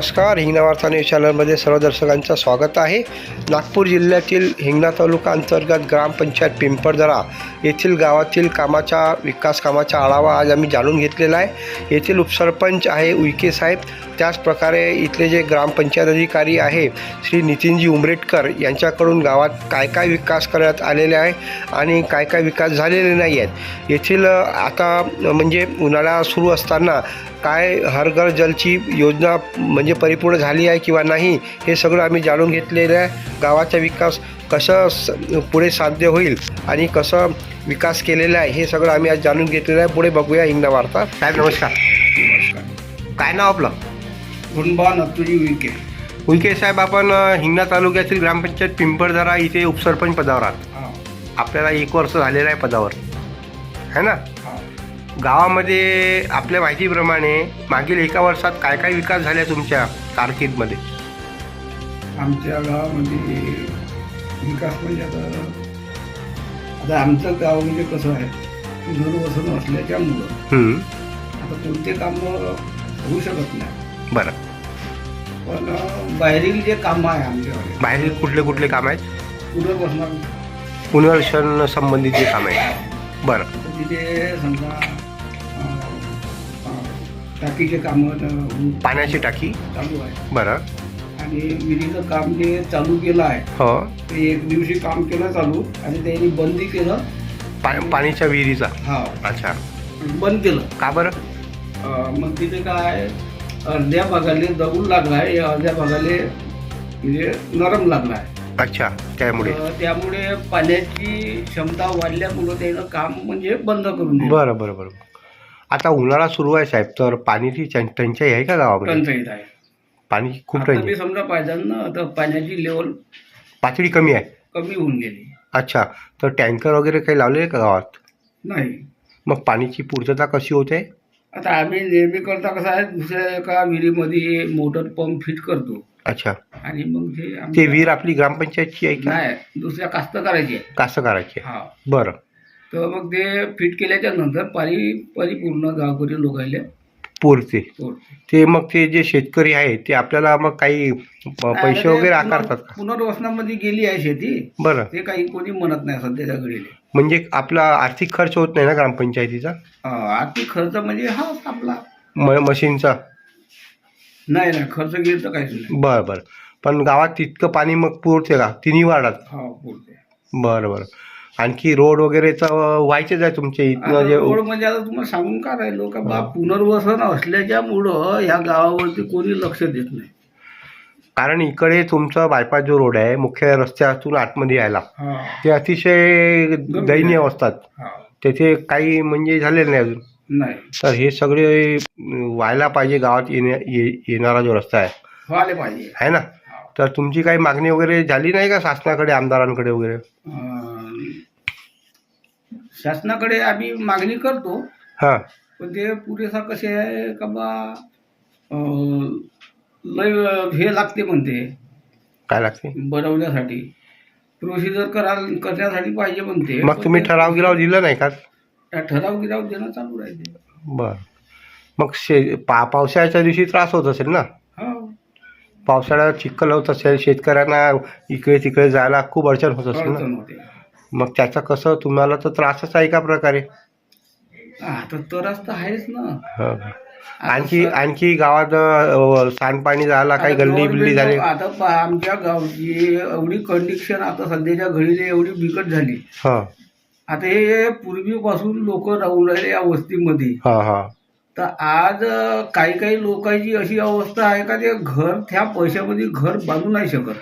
नमस्कार हिंगणा वार्ता न्यूज चॅनलमध्ये सर्व दर्शकांचं स्वागत आहे. नागपूर जिल्ह्यातील हिंगणा तालुका अंतर्गत ग्रामपंचायत पिंपळदरा येथील गावातील कामाचा विकास कामाचा आढावा आज आम्ही जाणून घेतलेला आहे. येथील उपसरपंच आहे उईके साहेब. त्याचप्रकारे इथले जे ग्रामपंचायत अधिकारी आहे श्री नितीनजी उमरेटकर यांच्याकडून गावात काय काय विकास करण्यात आलेले आहे आणि काय काय विकास झालेले नाही आहेत. येथील आता म्हणजे उन्हाळा सुरू असताना काय हर घर जलची योजना म्हणजे परिपूर्ण झाली आहे किंवा नाही हे सगळं आम्ही जाणून घेतलेलं आहे. गावाचा विकास कसं स पुढे साध्य होईल आणि कसं विकास केलेला आहे हे सगळं आम्ही आज जाणून घेतलेलं आहे. पुढे बघूया हिंगणा वार्ता. साहेब नमस्कार. काय नाव आपलं? गुणबा नतुजी विके उईके साहेब आपण हिंगणा तालुक्यातील ग्रामपंचायत पिंपळदरा इथे उपसरपंच पदावर आहात. आपल्याला एक वर्ष झालेलं आहे पदावर. है ना? गावामध्ये आपल्या माहितीप्रमाणे मागील एका वर्षात काय काय विकास झाले तुमच्या कारकीर्दमध्ये आमच्या गावामध्ये विकास म्हणजे आता आता आमचं गाव म्हणजे कसं आहे? पुनर्वसन असल्याच्यामुळं आता कोणते कामं होऊ शकत नाही. बरं. पण बाहेरील जे कामं आहे आमच्याकडे बाहेर कुठले कुठले काम आहेत? पुनर्वसना पुनर्वसन संबंधित जे काम आहे बरं. तिथे समजा टाकीचे कामं पाण्याची टाकी? चालू आहे. बरं. आणि विहिरीचं काम जे चालू केलं आहे हो. ते एक दिवशी काम केलं चालू आणि त्यांनी बंदी केलं. पा पाणीच्या विहिरीचा? हा. अच्छा. बंद केलं. का बरं? अं, मग तिथे काय अर्ध्या भागाले दगड लागलाय या अर्ध्या भागाले म्हणजे नरम लागलाय अच्छा त्यामुळे. त्यामुळे पाण्याची क्षमता वाढल्यामुळं त्यानं काम म्हणजे बंद करून दिलं. बरं बरं बरं. आता उन्हाळा सुरू आहे साहेब तर पाण्याची टं- टंचाई आहे का गावामध्ये? टंचाईत आहे. पाणी खूप आता टंचाई. समजा पाहिजे ना तर पाण्याची लेवल पातळी कमी आहे? कमी होऊन गेली. अच्छा तर टँकर वगैरे काही लावले आहे का गावात? नाही. मग पाण्याची पूर्तता कशी होते? आता आम्ही नेहमी करता कसं आहे दुसऱ्या एका विहिरीमध्ये मोटर पंप फिट करतो. अच्छा. आणि मग ते ते आमच्या- विहीर आपली ग्रामपंचायतची आहे का? नाही दुसऱ्या कास्तकाराची आहे. कास्तकाराची आहे. हा. बरं. तर मग ते फिट केल्याच्यानंतर पाणी परिपूर्ण गावकरी लोकायले पुरते सोडते. ते मग ते जे शेतकरी आहे ते आपल्याला मग काही प- पैसे वगैरे पुनर- आकारतात का? पुनर्वसनामध्ये गेली आहे शेती. बरं. ते काही कोणी म्हणत नाही सध्याच्या घडीला. म्हणजे आपला आर्थिक खर्च होत नाही ना ग्रामपंचायतीचा? आर्थिक खर्च म्हणजे हा आपला. म मशीनचा? नाही नाही खर्च गेलं तर काहीच नाही. बरं बरं. पण गावात तितकं पाणी मग पुरते का? तिन्ही वार्डात? हा बोलते बरं बरं. आणखी रोड वगैरेचं व्हायचेच आहे तुमच्या इथनं जे रोड म्हणजे आता तुम्हाला सांगून का राहिलो का? बा पुनर्वसन असल्याच्यामुळं ह्या गावावरती कोणी लक्ष देत नाही. कारण इकडे तुमचा बायपास जो रोड आहे मुख्य रस्त्यातून आतमध्ये यायला हा. ते अतिशय दयनीय अवस्थात. हा. तेथे काही म्हणजे झालेलं नाही अजून. नाही. तर हे सगळे व्हायला पाहिजे गावात येण्या ये- येणारा जो रस्ता आहे. व्हायला पाहिजे. आहे ना. तर तुमची काही मागणी वगैरे झाली नाही का शासनाकडे आमदारांकडे वगैरे? अं, शासनाकडे आम्ही मागणी करतो. हां. पण ते पुरेसा कसे आहे का बा अं, लय हे लागते म्हणते. काय लागते? बनवण्यासाठी. प्रोसिजर करा करण्यासाठी पाहिजे म्हणते. मग तुम्ही ठराव गिराव दिला नाही का? त्या ठराव गिराव देणं चालू राहते बरं. मग शे पा पावसाळ्याच्या दिवशी त्रास होत असेल ना? हो. पावसाळ्यात चिखल होत असेल शेतकऱ्यांना इकडे तिकडे जायला खूप अडचण होत असेल ना? अडचण होते. मग त्याचा कसं तुम्हाला तर त्रासच आहे का प्रकारे? आता तर आहेच ना. हो. आणखी आणखी गावात अं, सांडपाणी जायला काही आता गल्ली बिल्ली government झाली? आता पहा, आमच्या गावची एवढी कंडिशन आता सध्याच्या घडीला एवढी बिकट झाली. हां. आता हे पूर्वीपासून लोक राहून राहिले या वस्तीमध्ये. हां हां. तर आज अं, काही काही लोकांची अशी अवस्था आहे का ते घर त्या पैशामध्ये घर बांधू नाही शकत?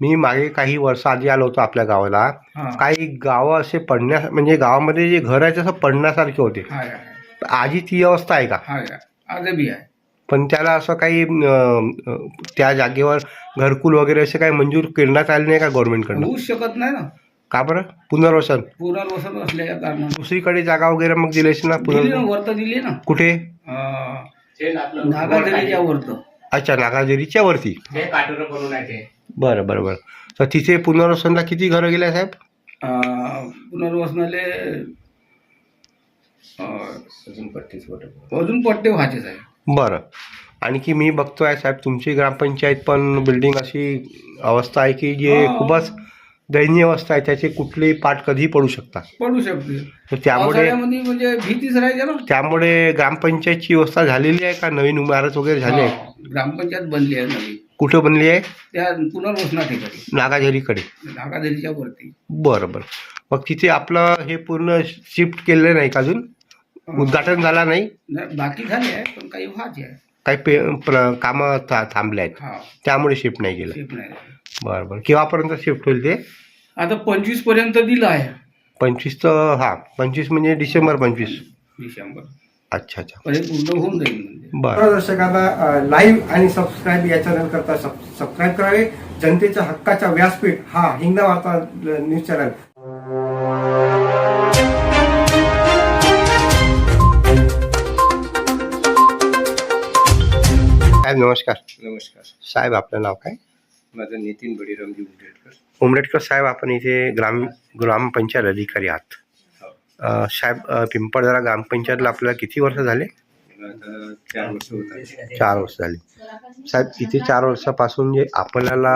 मी मागे काही वर्ष आधी आलो होतो आपल्या गावाला. हा. काही गावं असे पडण्या म्हणजे गावामध्ये जे घर आहे तसं पडण्यासारखे होते. हाय हाय. तर आजी ती अवस्था आहे का? हाय हाय. आज बी आहे. पण त्याला असं काही अं, अं, त्या जागेवर घरकुल वगैरे असे काही मंजूर करण्यात आले नाही का गव्हर्नमेंटकडनं होऊच शकत नाही ना. का बरं? पुनर्वसन? पुनर्वसन असल्याच्या कारणानं. दुसरीकडे जागा वगैरे मग दिली असेल ना दिली ना पुनर्वसन वर्त दिली ना. कुठे? अं, वर्त. अच्छा नागादेवीच्या वरती. हे काटोरं आहे ते. बरं बरं बरं. तर तिथे पुनर्वसनला किती घरं गेले साहेब? अं, पुनर्वसनाले अं, अजून पट्टे व्हायचेच आहे बरं. आणखी मी बघतो आहे साहेब तुमची ग्रामपंचायत पण बिल्डिंग अशी अवस्था आहे की जे हा. खूपच दयनीय अवस्था आहे त्याचे कुठलेही पाठ कधीही पडू शकतात. पडू शकते तर त्यामुळे पावसाळ्यामध्ये म्हणजे भीतीच राहायची ना. त्यामुळे ग्रामपंचायतची व्यवस्था झालेली आहे का? नवीन इमारत वगैरे झाली आहे हा, ग्रामपंचायत बनली आहे नवी कुठं बनली आहे? त्या पुनर्वसना ठिकाणी नागाझरीकडे. नागादेवीच्या वरती. बरं बरं. मग तिथे आपलं हे पूर्ण शिफ्ट केलेलं नाही का अजून? उद्घाटन झाला नाही? नाही, बाकी झाले आहे पण काही व्हायचे आहे. काही पे प्र कामं था थांबले आहेत. हा. त्यामुळे शिफ्ट नाही केलं. नाही बरं बरं. केव्हापर्यंत शिफ्ट होईल ते? आता पंचवीसपर्यंत दिलं आहे. पंचवीस तर हां पंचवीस म्हणजे डिसेंबर पंचवीस. डिसेंबर. अच्छा अच्छा. पर्यंत पूर्ण होऊन जाईल म्हणजे. बरं. दर्शकांना लाईव्ह आणि सबस्क्राईब या चॅनल करता सबस्क्राईब करावे. जनतेच्या हक्काचा व्यासपीठ हा हिंगणा वार्ता न्यूज चॅनल साहेब नमस्कार. नमस्कार. साहेब आपलं नाव काय? माझं नितीन बळीरामजी उमरेडकर. उमरेडकर साहेब आपण इथे ग्राम ग्रामपंचायत अधिकारी आहात. साहेब पिंपळदरा ग्रामपंचायतला आपल्याला किती वर्ष झाले? चार वर्ष झाली. साहेब इथे चार वर्षापासून जे आपल्याला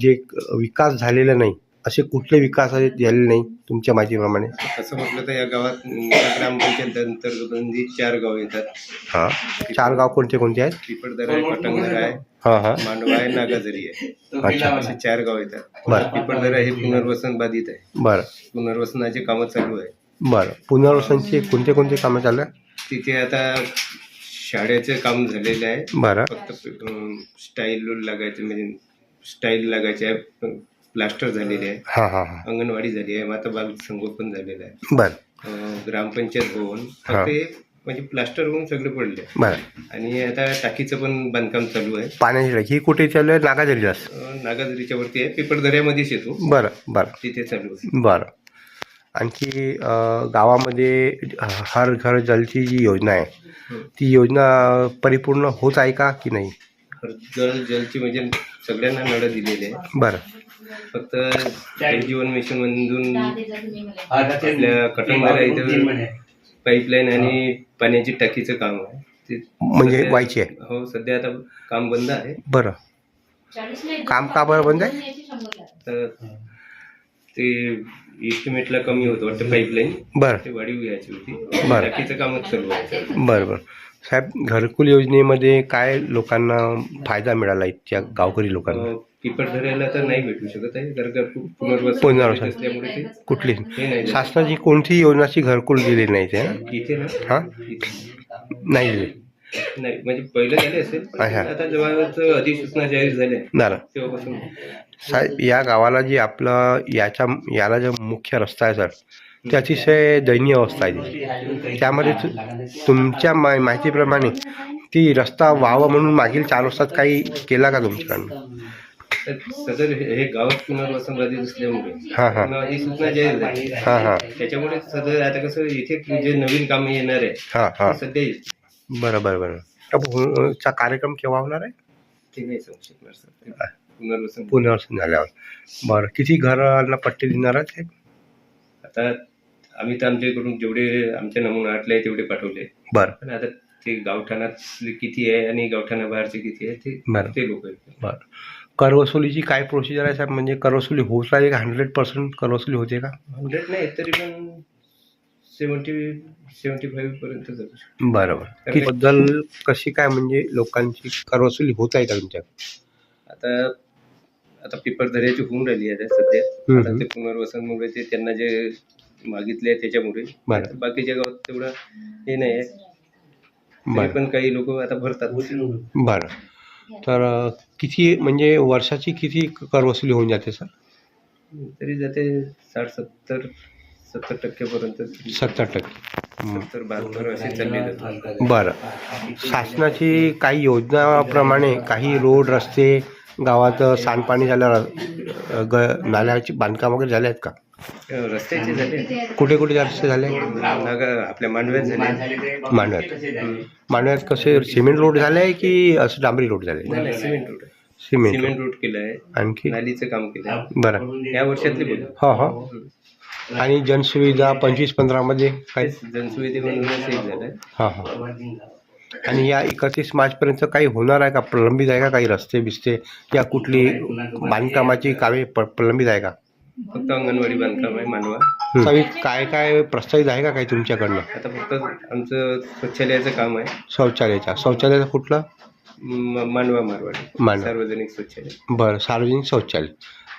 जे विकास झालेला नाही असे कुठले विकास झालेले नाही तुमच्या माहितीप्रमाणे? तसं म्हटलं तर या गावात ग्रामपंचायत अंतर्गत चार गाव येतात. हां. चार गाव कोणते कोणते आहेत? पिपळदरा आहे पटंगदरा आहे हां हां. मांडवा आहे. नागाझरी आहे असे चार गाव येतात बरं. पिपळदरा हे पुनर्वसन बाधित आहे. बरं. पुनर्वसनाचे कामं चालू आहे. बरं. पुनर्वसनचे कोणते कोणते कामं चालू आहे तिथे आता शाळेचं काम झालेलं आहे. बरं. फक्त स्टाईल लागायचं म्हणजे स्टाईल लागायचे आहे. प्लास्टर झालेले आहे. हां हां हां. अंगणवाडी झाली आहे. माता बाल संगोपन झालेलं आहे. बरं. अं, ग्रामपंचायत भवन. हा. फक्त हे म्हणजे प्लास्टर होऊन सगळे पडले. बरं. आणि आता टाकीचं पण बांधकाम चालू आहे. पाण्याची टाकी. ही कुठे चालू आहे? नागाझरीलाच अं, नागादरीच्या वरती आहे. पिपळदऱ्यामध्येच येतो. बरं बरं. तिथे चालू आहे. बरं. आणखी अ, गावामध्ये हर घर जलची जी योजना आहे हं. ती योजना परिपूर्ण होत आहे का की नाही? हर जल जलची म्हणजे सगळ्यांना नळ दिलेले आहे बरं. फक्त जलजीवन मिशन मधून आपल्या कटंबरा इथं पाईपलाईन आणि पाण्याची टाकीचं काम आहे. ते म्हणजे सध्या- व्हायची आहे. हो सध्या आता काम बंद आहे. बरं. काम का बरं बंद आहे? तर ते इस्टिमेटला कमी होतं वाटतं पाईपलाईन बरं. ते वाढीव घ्यायची होती. बरं. टाकीचं कामच चालू आहे. बरं बरं. साहेब घरकुल योजनेमध्ये काय लोकांना फायदा मिळाला इथच्या गावकरी लोकांना? अं, पिपळदऱ्याला तर नाही भेटू शकत आहे पुनर्वसन पुनर्वसन. असल्यामुळे ते कुठली हे नाही. शासनाची कोणतीही योजनाची घरकुल दिली नाही ते इथे ना हां इथे. नाही दिली नाही म्हणजे पहिलं झाले असेल पण अच्छा. आता जेव्हा अधिसूचना जाहीर झाल्या तेव्हापासून साहेब या गावाला जी आपलं याच्या याला जो मुख्य रस्ता आहे सर ते अतिशय दयनीय अवस्था आहे त्याची. त्यामध्ये तु- तुमच्या मा माहितीप्रमाणे ती रस्ता व्हावं म्हणून मागील चार वर्षात काही केला का तुमच्याकडनं तर सदर हे हे गावात पुनर्वसन बाधित असल्यामुळे हां हां. पुन्हा अधिसूचना जाहीर झाली. हां हां. त्याच्यामुळे सदर आता कसं इथे जे नवीन काम येणार आहे हां हां. ते सध्या येत बरं बरं बरं त्या पु- चा कार्यक्रम केव्हा होणार आहे? ते नाही सांगू शकणार सर. पुनर्वसन. पुनर्वसन झाल्यावर. बरं किती घरांना पट्टे देणार आहेत साहेब आता आम्ही तर आमच्याकडून जेवढे आमच्या नमुना आटले आहे तेवढे पाठवले. बरं. पण आता ते गावठाणातले किती आहे आणि गावठाणा बाहेरचे किती आहे ते बरं. ते लोक आहेत बरं. करवसुलीची काय प्रोसिजर आहे साहेब? म्हणजे करवसुली होत राहिली का हंड्रेड पर्सेंट करवसुली होते का? हंड्रेड नाही तरी पण सेवन्टी सेवन्टी फाईव्ह पर्यंत जाऊ शकतो. बरं बरं की बद्दल कशी काय म्हणजे लोकांची करवसुली होत आहे का तुमच्या? आता आता पेपर धऱ्याची होऊन राहिली आहे सध्या. आता ते पुनर्वसनमुळे ते त्यांना जे मागितले आहे त्याच्यामुळे. बरं. बाकीच्या गावात तेवढं हे नाही आहे. तरी बरं. पण काही लोक आता भरतात. बरं. तर किती म्हणजे वर्षाची किती करवसुली होऊन जाते सर? तरी जाते साठ सत्तर सत्तर टक्क्यापर्यंत सत्तर टक्के. सत्तर बहात्तर असे चालले जातात बरं. शासनाची काही योजनाप्रमाणे काही रोड रस्ते गावात सांडपाणी झाल्यावर अं, ग नाल्याची बांधकाम वगैरे झाले आहेत का? रस्त्याचे झाले कुठे कुठे रस्ते झाले? आपल्या मांडव्यात झाले. मांडव्यात मांडव्यात कसे सिमेंट रोड झाले की असं डांबरी रोड झाले? Cement road. Cement cement road. केलं आहे आणखी? नालीचं काम केलं बरं. या वर्षातले बोल. हो हो. आणि जनसुविधा पंचवीस पंधरामध्ये काय? जनसुविधे हां हां आणि या एकतीस मार्चपर्यंत काही होणार आहे का? प्रलंबित आहे का? काही रस्ते बिस्ते या कुठली बांधकामाची कामे प्रलंबित आहे का? फक्त अंगणवाडी बांधकाम आहे मांडवा काही काय काय प्रस्तावित आहे का काही तुमच्याकडनं? आता फक्त आमचं स्वच्छालयाचं काम आहे. शौचालयाच्या शौचालयाचं कुठलं? म- मांडवा मारवाडी मांडवा. सार्वजनिक शौचालय. बरं सार्वजनिक शौचालय.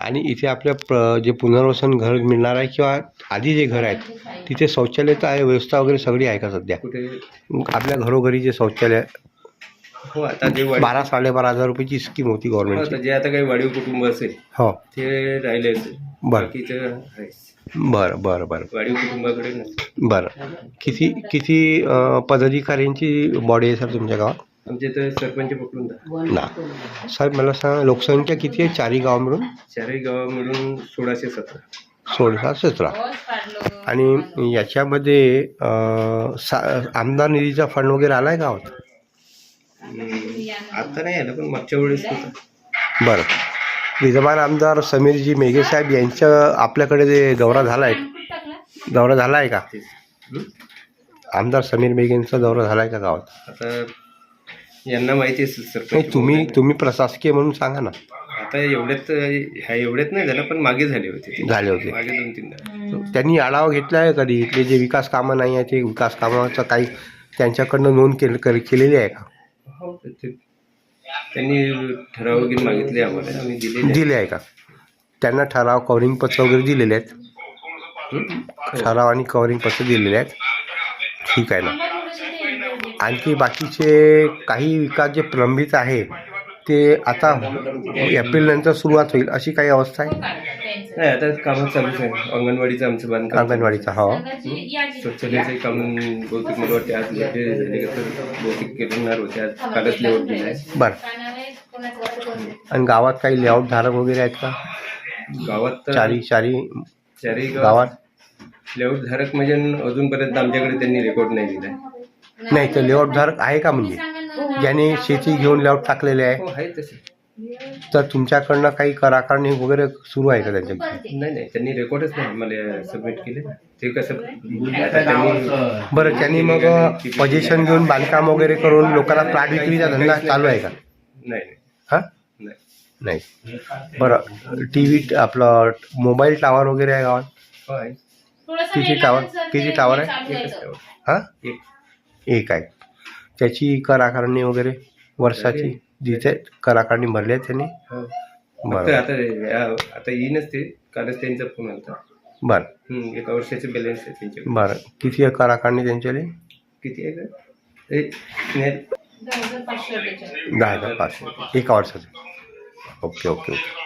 आणि इथे आपल्या प्र जे पुनर्वसन घर मिळणार आहे किंवा आधी जे घर आहेत तिथे शौचालय तर आहे व्यवस्था वगैरे सगळी आहे का सध्या? कुठे? आपल्या घरोघरी जे शौचालय हो आता जे वाढ बारा साडेबारा हजार रुपयाची स्कीम होती हो, आता गव्हर्नमेंटची जे आता काही वाढीव कुटुंब असेल हो. ते राहिले असेल. बरं. बाकीचं आहे बरं बरं बरं. वाढीव कुटुंबाकडे नसेल बरं. किती किती अं, पदाधिकाऱ्यांची बॉडी आहे सर तुमच्या गावात? आमच्या इथं सरपंच पकडून ना. साहेब मला सांगा लोकसंख्या किती आहे चारही गाव मिळून? चारही गावा मिळून सोळाशे सतरा. सोळा सतरा. आणि याच्यामध्ये अं, सा आमदार निधीचा फंड वगैरे आला आहे गावात आता नाही आलं पण मागच्या वेळेस होतं. बरं. विद्यमान आमदार समीरजी मेघे साहेब यांचं आपल्याकडे जे दौरा झाला आहे दौरा झाला आहे का. हं? आमदार समीर मेघेंचा दौरा झाला आहे का गावात आता यांना माहिती असेल नाही सरपंच तुम्ही. तुम्ही प्रशासकीय म्हणून सांगा ना आता एवढ्यात ह्या एवढ्यात नाही झालं पण मागे झाले होते ते. झाले होते मागे दोन तीनदा त्यांनी आढावा घेतला आहे कधी इथले जे विकास कामं नाही आहे ते विकास कामाचं काही त्यांच्याकडनं नोंद केल केलेली आहे का हो ते- त्यांनी ठराव वगैरे मागितले आम्हाला आम्ही दिलेले दिले आहे का? त्यांना ठराव कव्हरिंग पत्र वगैरे दिलेले आहेत? ठराव आणि कव्हरिंग पत्र दिलेले आहेत? ठीक आहे ना. आणखी बाकीचे काही विकास जे प्रलंबित आहे ते आता एप्रिल नंतर सुरुवात होईल अशी काही अवस्था आहे? नाही आता कामं चालूच आहे. अंगणवाडीचं आमचं बांधकाम. अंगणवाडीचा हो. स्वच्छतेचे काम बहुतेक मला वाटते आज लेटे झाले का तर बहुतेक करणार होते. आज कालच लेवट दिला आहे बरं. आणि गावात काही लेआउट धारक वगैरे आहेत का? गावात तर चारी चारी गावात गावात? लेआउट धारक म्हणजे अजूनपर्यंत आमच्याकडे त्यांनी रेकॉर्ड नाही दिला नाही तर लेआउट धारक आहे का म्हणजे? ज्याने शेती घेऊन लेआउट टाकलेले आहे. हो आहे तसे तर तुमच्याकडनं काही कराकारणी वगैरे सुरू आहे का त्यांच्या नाही नाही त्यांनी रेकॉर्डच नाही मला सबमिट केले. ते कसं आता त्यांनी बरं त्यांनी मग पोझिशन घेऊन बांधकाम वगैरे करून लोकांना प्लॅट विक्रीचा धंदा चालू आहे का? नाही नाही. हां? नाही. नाही. बरं टी व्ही आपलं मोबाईल टावर वगैरे आहे गावात? हो आहे. किती टावर किती टावर आहे? एकच. हां? एक एक आहे. त्याची कर आकारणी वगैरे वर्षाची जिथे कर आकारणी भरली आहे त्यांनी. हो. फक्त बरं आता या- आता येईनच ते कालच त्यांचा फोन आला बरं. हम्म, एका वर्षाचे बॅलन्स आहे त्यांच्याकडे बरं. किती आहे कर आकारणी त्यांच्याकडे किती आहे का? नाही, दहा हजार पाचशे एका वर्षाचं. Okay okay okay.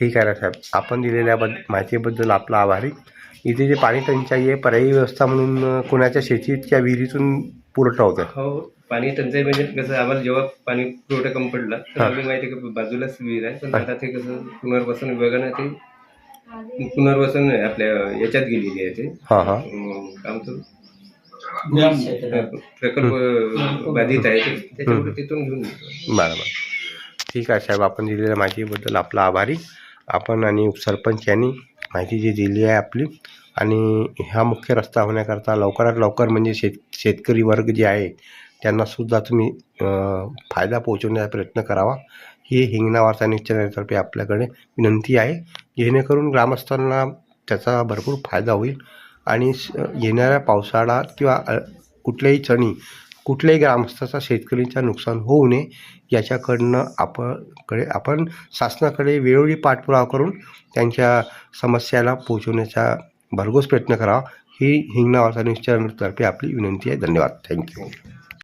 ठीक आहे ना साहेब. आपण दिलेल्या बद्द माहितीबद्दल आपला आभारी. इथे जे पाणी टंचाई आहे पर्यायी व्यवस्था म्हणून अं, कोणाच्या शेतीच्या विहिरीतून पुरवठा होतं हो. पाणी टंचाई म्हणजे कसं आम्हाला जेव्हा पाणी पुरवठा कमी पडला तर. आम्ही माहिती आहे की बाजूलाच विहीर आहे. पण आता ते कसं पुनर्वसन विभागानं ते पुनर्वसन आपल्या याच्यात गेलेली आहे ते. हां हां. काय म्हणतो प्रकल्प बाधित आहे ते. त्याच्यामुळे तिथून घेऊन येतो. बरं बरं ठीक आहे साहेब आपण दिलेल्या माहितीबद्दल आपला आभारी. आपण आणि उपसरपंच यांनी माहिती जी दिली आहे आपली. आणि हा मुख्य रस्ता होण्याकरता लवकरात लवकर म्हणजे शेत शेतकरी वर्ग जे आहे त्यांनासुद्धा तुम्ही फायदा पोहोचवण्याचा प्रयत्न करावा. ही हिंगणा वार्ता न्यूज चॅनलतर्फे आपल्याकडे विनंती आहे. जेणेकरून ग्रामस्थांना त्याचा भरपूर फायदा होईल आणि स- येणाऱ्या पावसाळा किंवा कुठल्याही क्षणी कुठल्याही ग्रामस्थाचा शेतकरींचा नुकसान होऊ नये याच्याकडनं आपणकडे आपण शासनाकडे वेळोवेळी पाठपुरावा करून त्यांच्या समस्याला पोहोचवण्याचा भरघोस प्रयत्न करावा. ही हिंगणा वार्ता न्यूज चॅनलतर्फे आपली विनंती आहे. धन्यवाद. थँक्यू